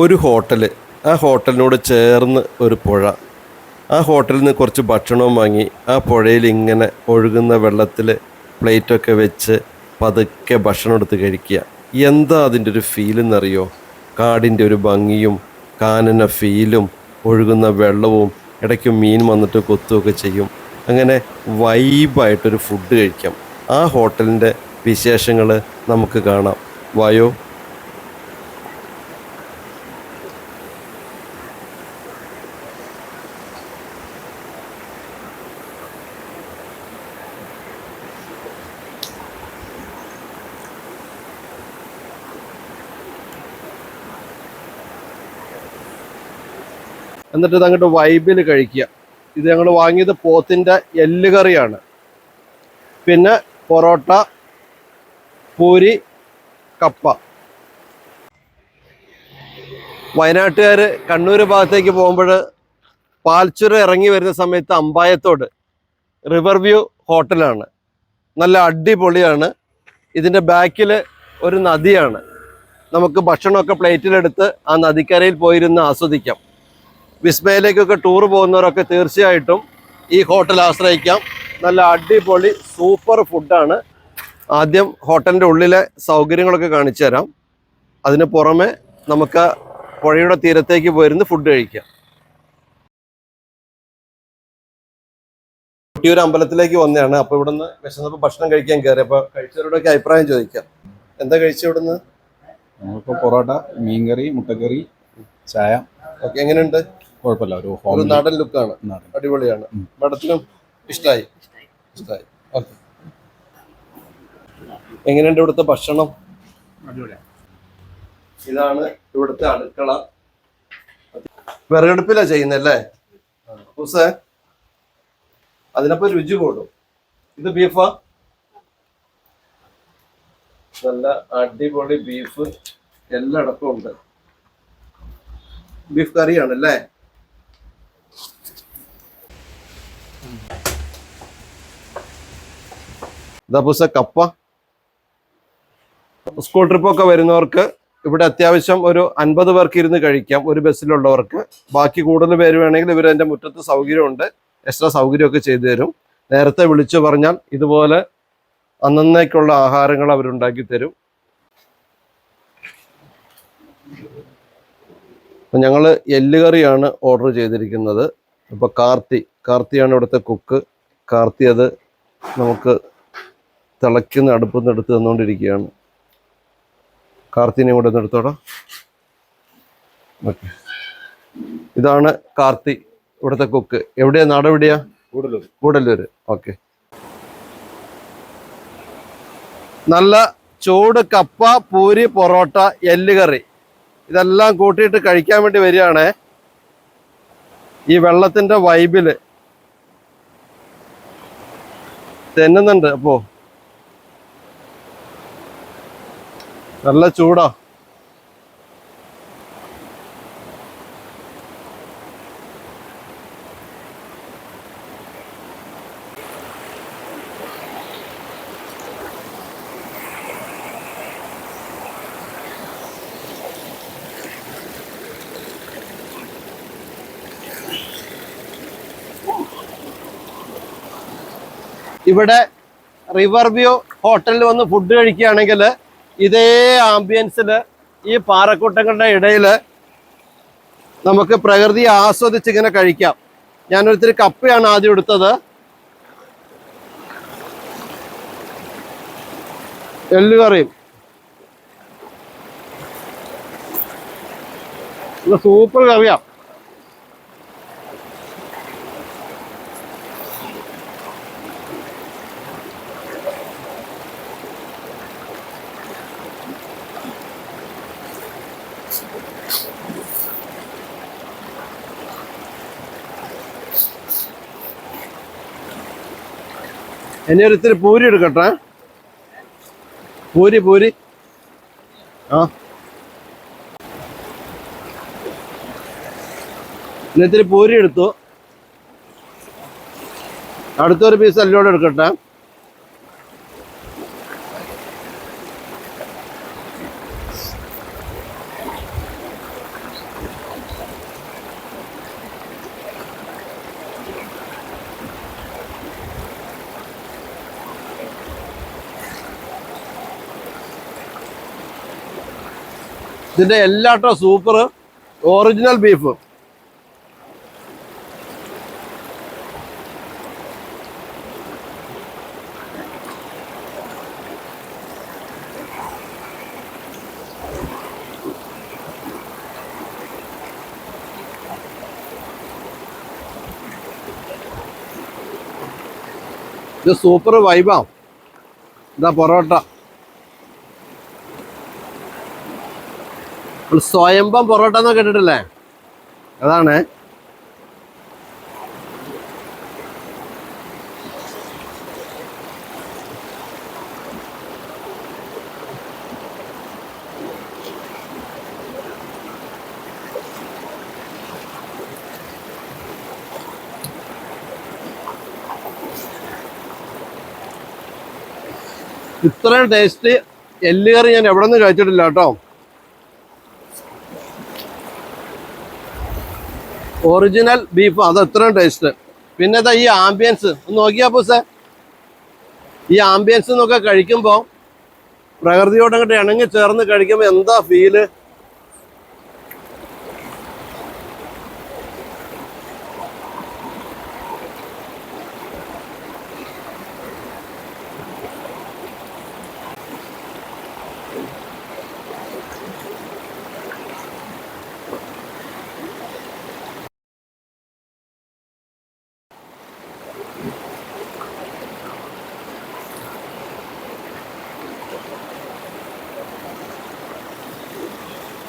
ഒരു ഹോട്ടൽ ആ ഹോട്ടലിനോട് ചേർന്ന് ഒരു പുഴ. ആ ഹോട്ടലിൽ നിന്ന് കുറച്ച് ഭക്ഷണവും വാങ്ങി. ആ പുഴയിൽ ഇങ്ങനെ ഒഴുകുന്ന വെള്ളത്തിൽ പ്ലേറ്റൊക്കെ വെച്ച് പതുക്കെ ഭക്ഷണം എടുത്ത് കഴിക്കുക. എന്താ അതിന്റെ ഒരു ഫീൽ എന്നറിയോ? കാടിന്റെ ഒരു ഭംഗിയും കാനന ഫീലും ഒഴുകുന്ന വെള്ളവും ഇടയ്ക്ക് മീൻ വന്നിട്ട് കൊത്തുകയൊക്കെ ചെയ്യും. അങ്ങനെ വൈബായിട്ടൊരു ഫുഡ് കഴിക്കാം. ആ ഹോട്ടലിന്റെ വിശേഷങ്ങൾ നമുക്ക് കാണാം. വായോ? എന്നിട്ട് അങ്ങോട്ട് വൈബിൽ കഴിക്കുക. ഇത് ഞങ്ങൾ വാങ്ങിയത് പോത്തിന്റെ എല്ല് കറിയാണ്. പിന്നെ പൊറോട്ട പൂരി കപ്പ. വയനാട്ടുകാർ കണ്ണൂർ ഭാഗത്തേക്ക് പോകുമ്പോൾ പാൽച്ചുര ഇറങ്ങി വരുന്ന സമയത്ത് അമ്പായത്തോട് റിവർ വ്യൂ ഹോട്ടലാണ് നല്ല അടിപൊളിയാണ്. ഇതിന്റെ ബാക്കിൽ ഒരു നദിയാണ്. നമുക്ക് ഭക്ഷണമൊക്കെ പ്ലേറ്റിലെടുത്ത് ആ നദിക്കരയിൽ പോയിരുന്ന് ആസ്വദിക്കാം. വിസ്മയിലേക്കൊക്കെ ടൂർ പോകുന്നവരൊക്കെ തീർച്ചയായിട്ടും ഈ ഹോട്ടൽ ആശ്രയിക്കാം. നല്ല അടിപൊളി സൂപ്പർ ഫുഡാണ് ആദ്യം ഹോട്ടലിന്റെ ഉള്ളിലെ സൗകര്യങ്ങളൊക്കെ കാണിച്ചു തരാം. അതിന് പുറമെ നമുക്ക് പുഴയുടെ തീരത്തേക്ക് പോയിരുന്ന് ഫുഡ് കഴിക്കാം. കുട്ടിയൊരു അമ്പലത്തിലേക്ക് വന്നതാണ്. അപ്പോൾ ഇവിടുന്ന് വിശന്നപ്പോൾ ഭക്ഷണം കഴിക്കാൻ കയറി അപ്പോൾ കഴിച്ചവരോടൊക്കെ അഭിപ്രായം ചോദിക്കാം. എന്താ കഴിച്ച ഇവിടുന്ന്? ഞങ്ങൾക്ക് പൊറോട്ട മീൻകറി മുട്ടക്കറി ചായ. ഓക്കെ എങ്ങനെയുണ്ട്? കുഴപ്പമില്ല ഒരു ഒരു ഹോം നാടൻ ലുക്കാണ് നാടൻ. അടിപൊളിയാണ്. മാഡത്തിനും ഇഷ്ടമായി ഇഷ്ടമായി ഓക്കെ. എങ്ങനെയുണ്ട് ഇവിടുത്തെ ഭക്ഷണം? ഇതാണ് ഇവിടുത്തെ അടുക്കള. വിറകടുപ്പിലാ ചെയ്യുന്നല്ലേ ഹുസേ അതിനപ്പോ രുചി കൂടും. ഇത് ബീഫാ നല്ല അടിപൊളി ബീഫ് എല്ലായിടത്തും ഉണ്ട്. ബീഫ് കറിയാണ് ദപുസ കപ്പ. സ്കൂൾ ട്രിപ്പൊക്കെ വരുന്നവർക്ക് ഇവിടെ അത്യാവശ്യം ഒരു അൻപത് പേർക്ക് ഇരുന്ന് കഴിക്കാം ഒരു ബസ്സിലുള്ളവർക്ക്. ബാക്കി കൂടുതൽ പേര് വേണമെങ്കിൽ ഇവർ എന്റെ മുറ്റത്ത് സൗകര്യമുണ്ട് എക്സ്ട്രാ സൗകര്യമൊക്കെ ചെയ്തു തരും. നേരത്തെ വിളിച്ചു പറഞ്ഞാൽ ഇതുപോലെ അന്നേക്കുള്ള ആഹാരങ്ങൾ അവരുണ്ടാക്കി തരും. അപ്പം ഞങ്ങൾ എല്ലുകറിയാണ് ഓർഡർ ചെയ്തിരിക്കുന്നത്. അപ്പോൾ കാർത്തി കാർത്തിയാണ് ഇവിടുത്തെ കുക്ക് കാർത്തി അത് നമുക്ക് തിളയ്ക്കുന്ന അടുപ്പിൽ നിന്ന് എടുത്ത് തന്നുകൊണ്ടിരിക്കുകയാണ് കാർത്തിനെ കൂടെ ഒന്ന് എടുത്തോടാ. ഓക്കെ. ഇതാണ് കാർത്തി ഇവിടുത്തെ കുക്ക്. എവിടെയാ? നാട് എവിടെയാ? കൂടലൂർ കൂടല്ലൂർ ഓക്കെ. നല്ല ചൂട് കപ്പ പൂരി പൊറോട്ട എല്ലുകറി ഇതെല്ലാം കൂട്ടിയിട്ട് കഴിക്കാൻ വേണ്ടി വരികയാണേ. ഈ വെള്ളത്തിന്റെ വൈബിൽ. തെന്നുന്നുണ്ട് അപ്പോ. നല്ല ചൂടാ. ഇവിടെ റിവർ വ്യൂ ഹോട്ടലിൽ വന്ന് ഫുഡ് കഴിക്കുകയാണെങ്കിൽ ഇതേ ആംബിയൻസിൽ ഈ പാറക്കൂട്ടങ്ങളുടെ ഇടയിൽ നമുക്ക് പ്രകൃതി ആസ്വദിച്ച് ഇങ്ങനെ കഴിക്കാം. ഞാനൊരിത്തിരി കപ്പയാണ് ആദ്യം എടുത്തത്. എല്ലുകറിയും സൂപ്പർ കറിയാ. ഇനി ഒരിത്തിരി പൂരി എടുക്കട്ടെ. പൂരി പൂരി. ആ. ഇനി ഇത്തിരി പൂരി എടുത്തു. അടുത്തൊരു പീസ് അല്ലോടെ എടുക്കട്ടെ. ഇതിന്റെ എല്ലാട്ടോ സൂപ്പർ ഒറിജിനൽ ബീഫ് ഇത് സൂപ്പർ വൈബാ ഇതാ പൊറോട്ട. സ്വയംഭം പൊറോട്ട എന്ന് കേട്ടിട്ടില്ലേ? അതാണ്. ഇത്രയും ടേസ്റ്റ് എല്ലുകറി ഞാൻ എവിടെ നിന്ന് കഴിച്ചിട്ടില്ല കേട്ടോ. ഒറിജിനൽ ബീഫ് അത് എത്രയും ടേസ്റ്റ് പിന്നെ ഈ ആംബിയൻസ് ഒന്ന് നോക്കിയാ പൂസേ ഈ ആംബിയൻസ് എന്നൊക്കെ കഴിക്കുമ്പോൾ പ്രകൃതിയോട് അങ്ങോട്ട് ഇണങ്ങി ചേർന്ന് കഴിക്കുമ്പോൾ എന്താ ഫീൽ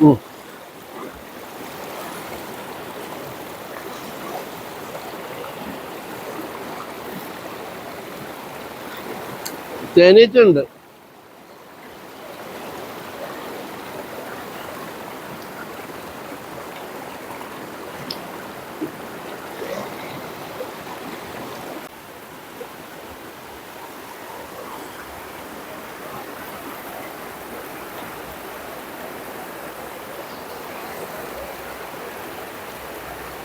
ഉം.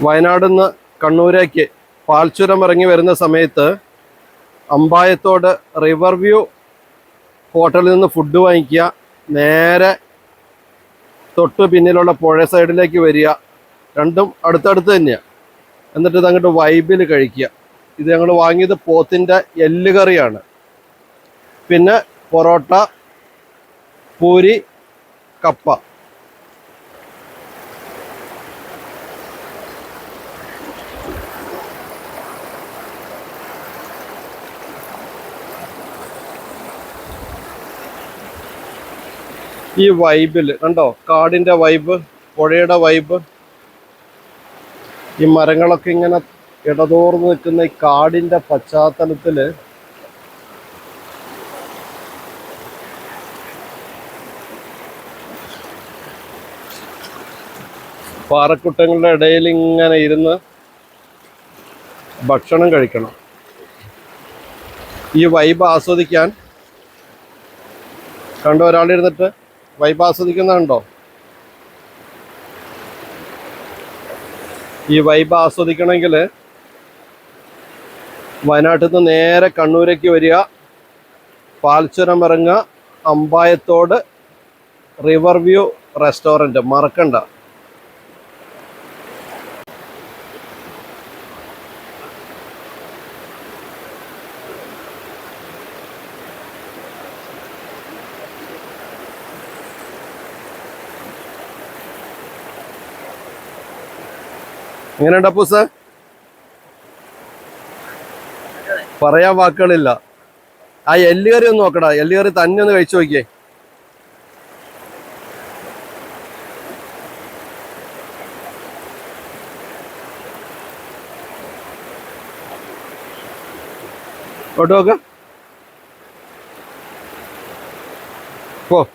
വയനാട് നിന്ന് കണ്ണൂരേക്ക് പാൽച്ചുരം ഇറങ്ങി വരുന്ന സമയത്ത് അമ്പായത്തോട് റിവർ വ്യൂ ഹോട്ടലിൽ നിന്ന് ഫുഡ് വാങ്ങിക്കുക നേരെ തൊട്ട് പിന്നിലുള്ള പുഴ സൈഡിലേക്ക് വരിക. രണ്ടും അടുത്തടുത്ത് തന്നെയാണ് എന്നിട്ട് ഇത് അങ്ങോട്ട് വൈബിൽ കഴിക്കുക. ഇത് ഞങ്ങൾ വാങ്ങിയത് പോത്തിന്റെ എല്ല് കറിയാണ്. പിന്നെ പൊറോട്ട പൂരി കപ്പ. ഈ വൈബിൽ കണ്ടോ? കാടിന്റെ വൈബ് പുഴയുടെ വൈബ് ഈ മരങ്ങളൊക്കെ ഇങ്ങനെ ഇടതോർന്ന് നിൽക്കുന്ന ഈ കാടിന്റെ പശ്ചാത്തലത്തിൽ പാറക്കുട്ടങ്ങളുടെ ഇടയിൽ ഇങ്ങനെ ഇരുന്ന് ഭക്ഷണം കഴിക്കണം. ഈ വൈബ് ആസ്വദിക്കാൻ കണ്ടോ ഒരാളിരുന്നിട്ട്? വൈബ് ആസ്വദിക്കുന്നുണ്ടോ? ഈ വൈബ് ആസ്വദിക്കണമെങ്കിൽ വയനാട്ടിൽ നിന്ന് നേരെ കണ്ണൂരേക്ക് വരിക. പാൽച്ചുരം ഇറങ്ങുക. അമ്പായത്തോട് റിവർ വ്യൂ റെസ്റ്റോറന്റ് മറക്കണ്ട. എങ്ങനെയുണ്ട് അപ്പൂസ് പറയാൻ വാക്കുകളില്ല. ആ എല്ലുകറി ഒന്ന് നോക്കടാ. എല്ലുകറി തന്നെ ഒന്ന് കഴിച്ചു നോക്കിയേ. ഓട്ടോ നോക്ക. പോ.